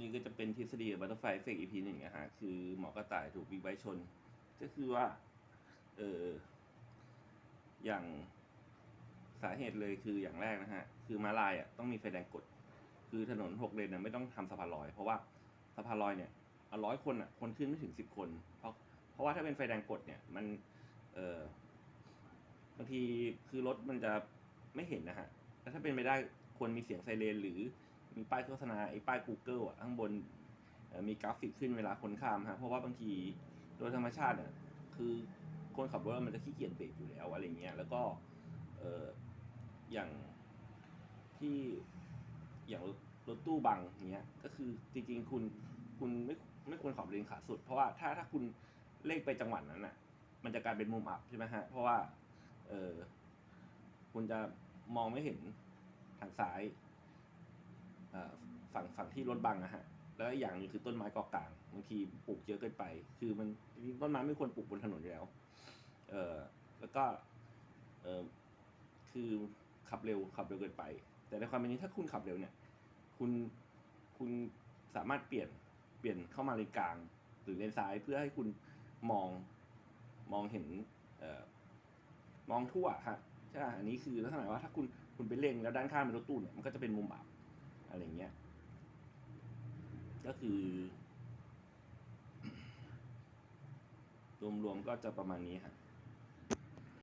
นี่ก็จะเป็นทฤษฎีบัตเตอร์ไฟเฟกอีพีหนึ่งนะฮะคือหมอกระต่ายถูกบิ๊กไบค์ชน ก็คือว่า เอออย่างสาเหตุเลยคืออย่างแรกนะฮะ คือมาลายอะต้องมีไฟแดงกด คือถนนหกเลนน่ะไม่ต้องทำสะพานลอย เพราะว่าสะพานลอยเนี่ยเอาร้อยคนอะ คนขึ้นไม่ถึงสิบคน เพราะเพราะว่าถ้าเป็นไฟแดงกดเนี่ยมัน เออบางทีคือรถมันจะไม่เห็นนะฮะแล้วถ้าเป็นไปได้ควรมีเสียงไซเรนหรือ มีป้ายโฆษณาไอ้ป้าย Google อะข้างบนมีกราฟิกขึ้นเวลาคนข้ามฮะเพราะว่าบางทีโดยธรรมชาติเนี่ยคือคนขับรถมันจะขี้เกียจเบรกอยู่แล้วอะไรเงี้ยแล้วก็เอออย่างที่อย่างรถตู้บังเงี้ยก็คือจริงๆคุณคุณไม่ไม่ควรขับเลนขาสุด เพราะว่าถ้าถ้าคุณเลขไปจังหวัดนั้นอะ มันจะกลายเป็นมุมอับใช่ไหมฮะเพราะว่าเออคุณจะมองไม่เห็นทางซ้าย ฝั่งฝั่งที่รถบังอะฮะแล้วอีกอย่างหนึงคือต้นไม้เกาะกลางบางทีปลูกเยอะเกินไป คือมันต้นไม้ไม่ควรปลูกบนถนนอยู่แล้ว เออแล้วก็เออคือขับเร็วขับเร็วเกินไป แต่ในความเป็นจริงถ้าคุณขับเร็วเนี่ย คุณคุณสามารถเปลี่ยนเปลี่ยนเข้ามาเลนกลาง หรือเลนซ้ายเพื่อให้คุณมองมองเห็นเอ่อมองทั่วฮะใช่อันนี้คือลักษณะว่าถ้าคุณคุณไปเล็งแล้วด้านข้างเป็นรถตู้เนี่ยมันก็จะเป็นมุมอับ อะไรเงี้ย ก็คือ รวมๆก็จะประมาณนี้ฮะ